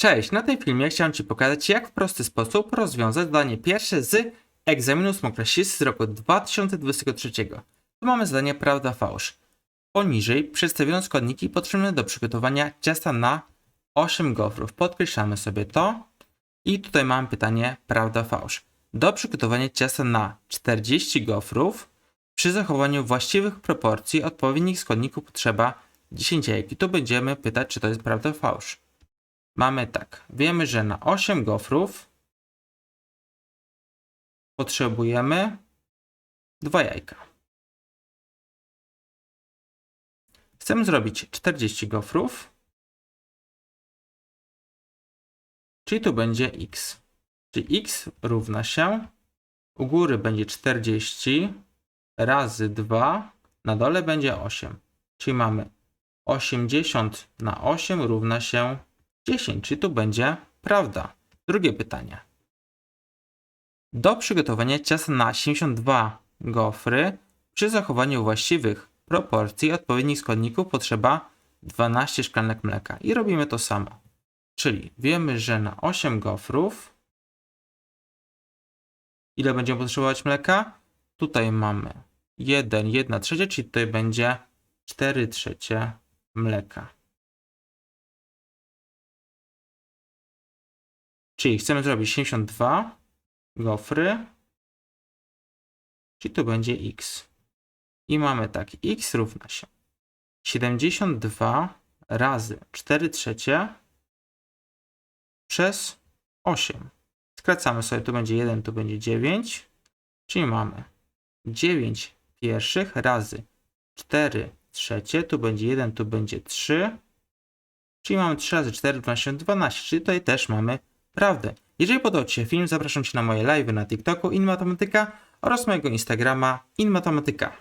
Cześć, na tym filmie chciałem Ci pokazać, jak w prosty sposób rozwiązać zadanie pierwsze z egzaminu ósmoklasisty z roku 2023. Tu mamy zadanie prawda-fałsz. Poniżej przedstawiono składniki potrzebne do przygotowania ciasta na 8 gofrów. Podkreślamy sobie to. I tutaj mamy pytanie prawda-fałsz. Do przygotowania ciasta na 40 gofrów przy zachowaniu właściwych proporcji odpowiednich składników potrzeba 10 jajek. I tu będziemy pytać, czy to jest prawda-fałsz. Mamy tak. Wiemy, że na 8 gofrów potrzebujemy 2 jajka. Chcemy zrobić 40 gofrów. Czyli tu będzie x. Czyli x równa się u góry będzie 40 razy 2, na dole będzie 8. Czyli mamy 80 na 8 równa się 10, czyli tu będzie prawda. Drugie pytanie. Do przygotowania ciasta na 72 gofry przy zachowaniu właściwych proporcji odpowiednich składników potrzeba 12 szklanek mleka. I robimy to samo. Czyli wiemy, że na 8 gofrów ile będziemy potrzebować mleka? Tutaj mamy 1, 1 trzecia, czyli tutaj będzie 4 trzecie mleka. Czyli chcemy zrobić 72 gofry, czyli tu będzie x. I mamy tak, x równa się 72 razy 4 trzecie przez 8. Skracamy sobie, tu będzie 1, tu będzie 9, czyli mamy 9 pierwszych razy 4 trzecie, tu będzie 1, tu będzie 3, czyli mamy 3 razy 4 równa się 12, czyli tutaj też mamy prawdę. Jeżeli podobał Ci się film, zapraszam Cię na moje live na TikToku InMatematyka oraz mojego Instagrama InMatematyka.